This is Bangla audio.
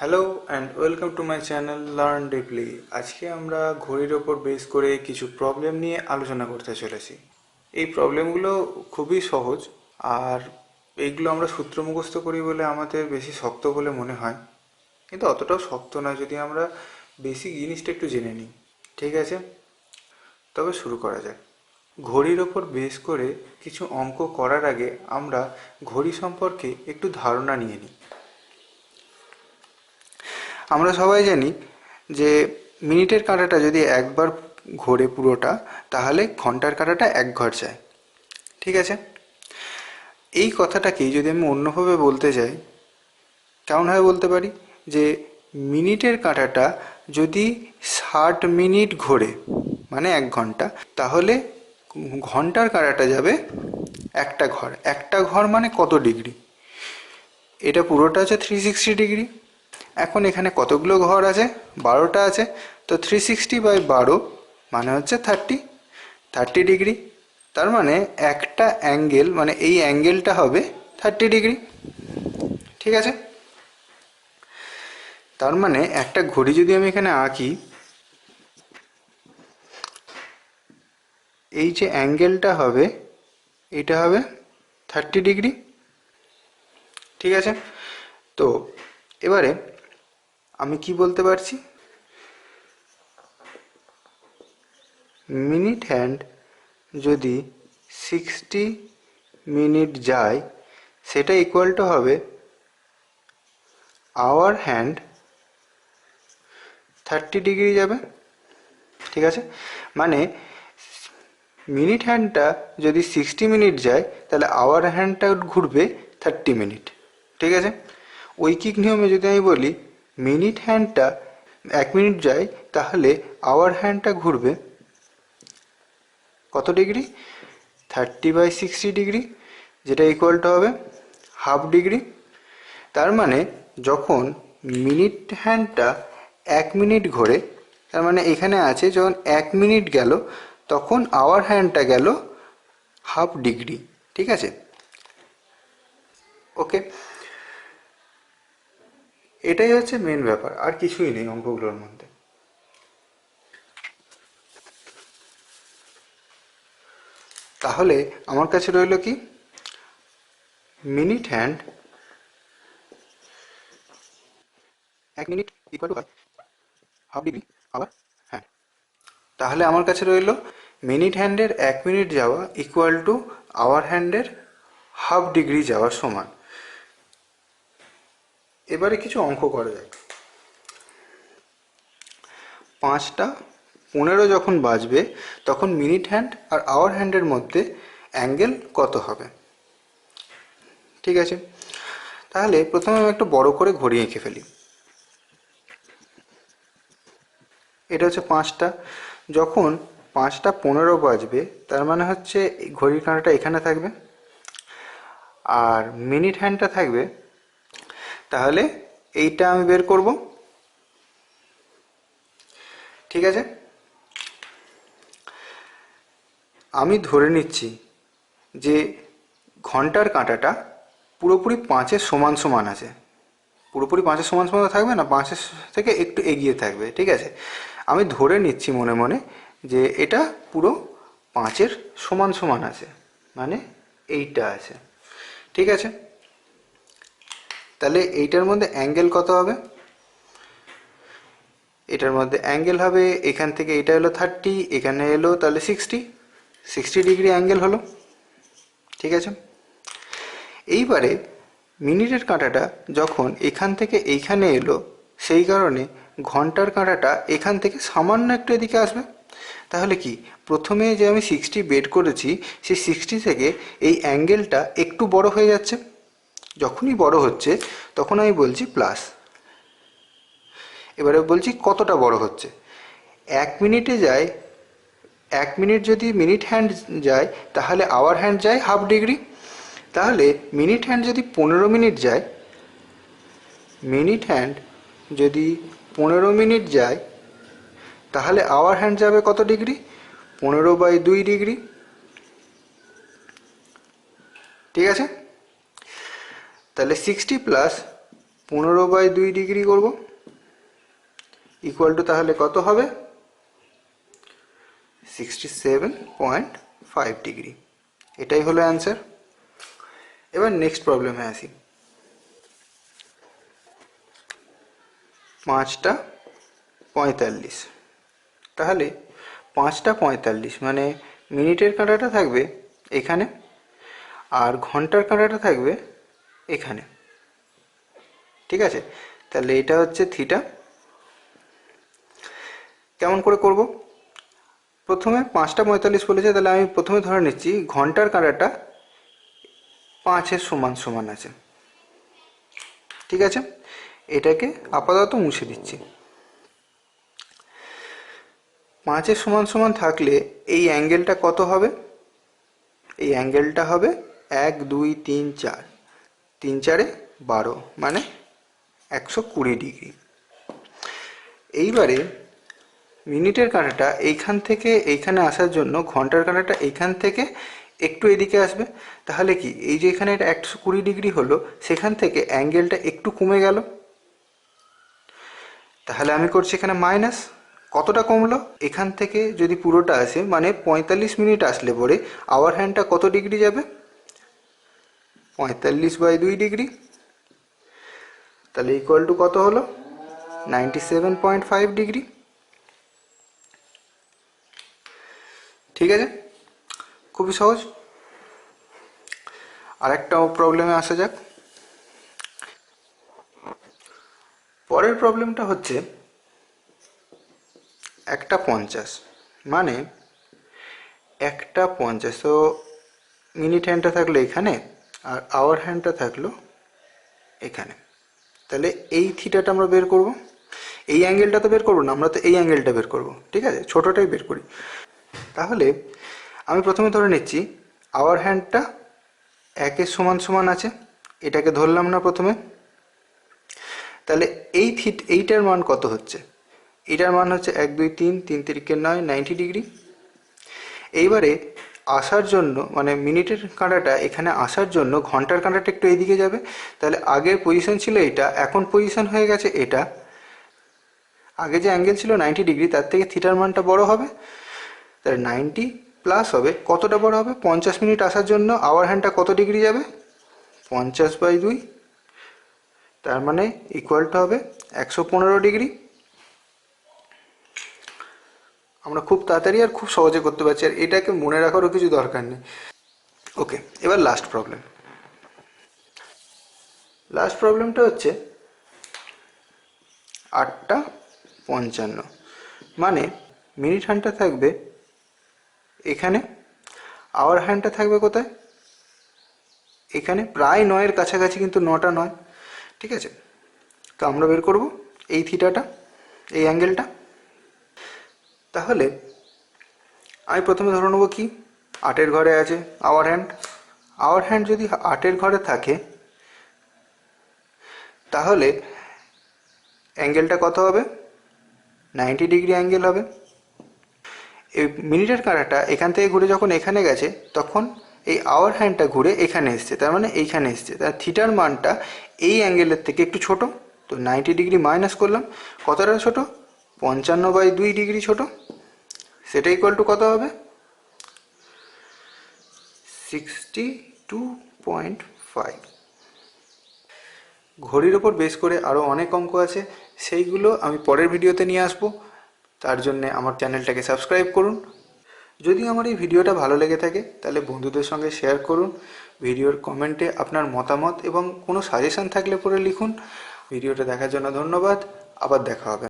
Hello and welcome to my channel learn deeply আজকে আমরা ঘড়ির ওপর বেস করে কিছু প্রবলেম নিয়ে আলোচনা করতে চলেছি। এই প্রবলেমগুলো খুবই সহজ আর এইগুলো আমরা সূত্র মুখস্থ করি বলে আমাদের বেশি শক্ত বলে মনে হয়। কিন্তু অতটাও শক্ত নয় যদি আমরা বেসিক জিনিসটা একটু জেনে নিই। ঠিক আছে? তবে শুরু করা যাক। ঘড়ির ওপর বেস করে কিছু অঙ্ক করার আগে আমরা ঘড়ি সম্পর্কে একটু ধারণা নিয়ে নিই। আমরা সবাই জানি যে মিনিটের কাঁটাটা যদি একবার ঘোরে পুরোটা, তাহলে ঘণ্টার কাঁটাটা এক ঘর যায়। ঠিক আছে? এই কথাটাকেই যদি আমি অন্যভাবে বলতে যাই, কেমনভাবে বলতে পারি? যে মিনিটের কাঁটাটা যদি ষাট মিনিট ঘোরে মানে এক ঘণ্টা, তাহলে ঘণ্টার কাঁটাটা যাবে একটা ঘর। একটা ঘর মানে কত ডিগ্রি? এটা পুরোটা আছে থ্রি সিক্সটি ডিগ্রি এখন এখানে কতগুলো ঘর আছে? বারোটা আছে। তো থ্রি সিক্সটি বাই বারো মানে হচ্ছে থার্টি থার্টি ডিগ্রি তার মানে একটা অ্যাঙ্গেল মানে এই অ্যাঙ্গেলটা হবে থার্টি ডিগ্রি ঠিক আছে? তার মানে একটা ঘড়ি যদি আমি এখানে আঁকি, এই যে অ্যাঙ্গেলটা হবে, এটা হবে থার্টি ডিগ্রি ঠিক আছে? তো এবারে আমি কি বলতে পারছি? মিনিট হ্যান্ড যদি সিক্সটি মিনিট যায়, সেটা ইকুয়াল টু হবে আওয়ার হ্যান্ড থার্টি ডিগ্রি যাবে। ঠিক আছে? মানে মিনিট হ্যান্ডটা যদি সিক্সটি মিনিট যায়, তাহলে আওয়ার হ্যান্ডটা ঘুরবে থার্টি মিনিট। ঠিক আছে? ঐকিক নিয়মে যদি আমি বলি মিনিট হ্যান্ডটা এক মিনিট যায়, তাহলে আওয়ার হ্যান্ডটা ঘুরবে কত degree? Thirty by sixty degree, যেটা ইকুয়ালটা হবে হাফ ডিগ্রি। তার মানে যখন মিনিট হ্যান্ডটা এক মিনিট ঘোরে, তার মানে এখানে আছে যখন এক মিনিট গেল, তখন আওয়ার হ্যান্ডটা গেল হাফ ডিগ্রি, ঠিক আছে? ওকে। এটাই হচ্ছে মেন ব্যাপার, আর কিছুই নেই অঙ্কগুলোর মধ্যে। তাহলে আমার কাছে রইল কি? মিনিট হ্যান্ড এক মিনিট হাফ ডিগ্রি আবার হ্যাঁ তাহলে আমার কাছে রইল মিনিট হ্যান্ডের এক মিনিট যাওয়া ইকুয়াল টু আওয়ার হ্যান্ডের হাফ ডিগ্রি যাওয়ার সমান। এবারে কিছু অঙ্ক করা যাক। পাঁচটা, পনেরো যখন বাজবে, তখন মিনিট হ্যান্ড আর আওয়ার হ্যান্ডের মধ্যে অ্যাঙ্গেল কত হবে? ঠিক আছে? তাহলে প্রথমে আমি একটু বড় করে ঘড়ি এঁকে ফেলি। এটা হচ্ছে পাঁচটা। যখন পাঁচটা পনেরো বাজবে, তার মানে হচ্ছে ঘড়ির কাঁটাটা এখানে থাকবে। আর মিনিট হ্যান্ডটা থাকবে তাহলে এইটা আমি বের করব। ঠিক আছে? আমি ধরে নিচ্ছি যে ঘণ্টার কাঁটাটা পুরোপুরি পাঁচের সমান সমান আছে। পুরোপুরি পাঁচের সমান সমান থাকবে না, পাঁচের থেকে একটু এগিয়ে থাকবে, ঠিক আছে? আমি ধরে নিচ্ছি মনে মনে যে এটা পুরো পাঁচের সমান সমান আছে মানে এইটা আছে। ঠিক আছে? তাহলে এইটার মধ্যে অ্যাঙ্গেল কত হবে? এটার মধ্যে অ্যাঙ্গেল হবে, এখান থেকে এটা এলো থার্টি এখানে এলো তাহলে সিক্সটি সিক্সটি ডিগ্রি অ্যাঙ্গেল হলো। ঠিক আছে? এইবারে মিনিটের কাঁটাটা যখন এখান থেকে এইখানে এলো, সেই কারণে ঘণ্টার কাঁটাটা এখান থেকে সামান্য একটু এদিকে আসবে। তাহলে কি? প্রথমে যে আমি সিক্সটি বেড করেছি, সেই সিক্সটি থেকে এই অ্যাঙ্গেলটা একটু বড় হয়ে যাচ্ছে। যখনই বড় হচ্ছে, তখন আমি বলছি প্লাস এবারে বলছি কতটা বড় হচ্ছে? এক মিনিটে যায়, এক মিনিট যদি মিনিট হ্যান্ড যায়, তাহলে আওয়ার হ্যান্ড যায় হাফ ডিগ্রি তাহলে মিনিট হ্যান্ড যদি পনেরো মিনিট যায় মিনিট হ্যান্ড যদি পনেরো মিনিট যায়, তাহলে আওয়ার হ্যান্ড যাবে কত ডিগ্রি পনেরো বাই দুই ডিগ্রি ঠিক আছে? তাহলে সিক্সটি প্লাস পনেরো বাই দুই ডিগ্রি করব। ইকুয়াল টু তাহলে কত হবে? Sixty seven point five degree এটাই হলো অ্যান্সার এবার নেক্সট প্রবলেমে আসি। পাঁচটা পঁয়তাল্লিশ। তাহলে পাঁচটা পঁয়তাল্লিশ মানে মিনিটের কাঁটাটা থাকবে এখানে, আর ঘণ্টার কাঁটাটা থাকবে এখানে। ঠিক আছে? তাহলে এটা হচ্ছে থিটা কেমন করে করব? প্রথমে পাঁচটা পঁয়তাল্লিশ বলেছে, তাহলে আমি প্রথমে ধরে নিচ্ছি, ঘণ্টার কাঁটাটা পাঁচের সমান সমান আছে। ঠিক আছে? এটাকে আপাতত মুছে দিচ্ছি। পাঁচের সমান সমান থাকলে এই অ্যাঙ্গেলটা কত হবে? এই অ্যাঙ্গেলটা হবে এক, দুই, তিন, চার। তিন চারে বারো মানে একশো কুড়ি ডিগ্রি। এইবারে মিনিটের কাঁটাটা এইখান থেকে এইখানে আসার জন্য, ঘণ্টার কাঁটাটা এইখান থেকে একটু এদিকে আসবে। তাহলে কি, এই যে এখানে এটা একশো কুড়ি ডিগ্রি হলো, সেখান থেকে অ্যাঙ্গেলটা একটু কমে গেল। তাহলে আমি করছি এখানে মাইনাস। কতটা কমলো? এখান থেকে যদি পুরোটা আসে মানে পঁয়তাল্লিশ মিনিট আসলে পরে, আওয়ার হ্যান্ডটা কত ডিগ্রি যাবে? পঁয়তাল্লিশ বাই দুই ডিগ্রি তাহলে ইকুয়াল টু কত হলো? Ninety seven point five degree ঠিক আছে? খুবই সহজ। আরেকটা প্রবলেমে আসা যাক। পরের প্রবলেমটা হচ্ছে একটা পঞ্চাশ। মানে একটা পঞ্চাশ। তো মিনিট হ্যান্ডটা থাকল এখানে। আর আওয়ার হ্যান্ডটা থাকল এখানে। তাহলে এই থিটাটা আমরা বের করব। এই অ্যাঙ্গেলটা তো বের করব না, আমরা তো এই অ্যাঙ্গেলটা বের করব। ঠিক আছে? ছোটোটাই বের করি। তাহলে আমি প্রথমে ধরে নিচ্ছি আওয়ার হ্যান্ডটা একের সমান সমান আছে, এটাকে ধরলাম না প্রথমে। তাহলে এই থিট এইটার মান কত হচ্ছে? এটার মান হচ্ছে এক, দুই, তিন তিন তিরিকে নয় নাইনটি ডিগ্রি এইবারে আসার জন্য মানে মিনিটের কাঁটাটা এখানে আসার জন্য, ঘণ্টার কাঁটাটা একটু এইদিকে যাবে। তাহলে আগের পজিশন ছিল এটা, এখন পজিশন হয়ে গেছে এটা। আগে যে অ্যাঙ্গেল ছিল নাইনটি ডিগ্রি তার থেকে থিটার মানটা বড় হবে। তাহলে নাইনটি প্লাস হবে, কতটা বড় হবে? পঞ্চাশ মিনিট আসার জন্য আওয়ার হ্যান্ডটা কত ডিগ্রি যাবে? পঞ্চাশ বাই দুই। তার মানে ইকুয়ালটা হবে একশো পনেরো ডিগ্রি আমরা খুব তাড়াতাড়ি আর খুব সহজে করতে পারছি, আর এটাকে মনে রাখারও কিছু দরকার নেই। ওকে এবার লাস্ট প্রবলেম লাস্ট প্রবলেমটা হচ্ছে আটটা পঞ্চান্ন। মানে মিনিট হ্যান্ডটা থাকবে এখানে আওয়ার হ্যান্ডটা থাকবে কোথায়? এখানে প্রায় নয়ের কাছাকাছি কিন্তু নটা নয়, ঠিক আছে? তো আমরা বের করব এই থিটাটা এই অ্যাঙ্গেলটা তাহলে আমি প্রথমে ধরে নেব কি? আটের ঘরে আছে আওয়ার হ্যান্ড আওয়ার হ্যান্ড যদি আটের ঘরে থাকে, তাহলে অ্যাঙ্গেলটা কত হবে? নাইনটি ডিগ্রি অ্যাঙ্গেল হবে। এই মিনিটের কাঁটাটা এখান থেকে ঘুরে যখন এখানে গেছে, তখন এই আওয়ার হ্যান্ডটা ঘুরে এখানে এসছে, তার মানে এইখানে এসছে। তার থিটার মানটা এই অ্যাঙ্গেলের থেকে একটু ছোট, তো নাইনটি ডিগ্রি মাইনাস করলাম। কতটা ছোট? পঞ্চান্ন বাই দুই ডিগ্রি ছোট। সেটা ইকুয়াল টু কত হবে? সিক্সটি টু পয়েন্ট ফাইভ ঘড়ির ওপর বেস করে আরও অনেক অঙ্ক আছে, সেইগুলো আমি পরের ভিডিওতে নিয়ে আসব। তার জন্যে আমার চ্যানেলটাকে সাবস্ক্রাইব করুন। যদি আমার এই ভিডিওটা ভালো লেগে থাকে, তাহলে বন্ধুদের সঙ্গে শেয়ার করুন। ভিডিওর কমেন্টে আপনার মতামত এবং কোনো সাজেশন থাকলে পরে লিখুন। ভিডিওটা দেখার জন্য ধন্যবাদ। আবার দেখা হবে।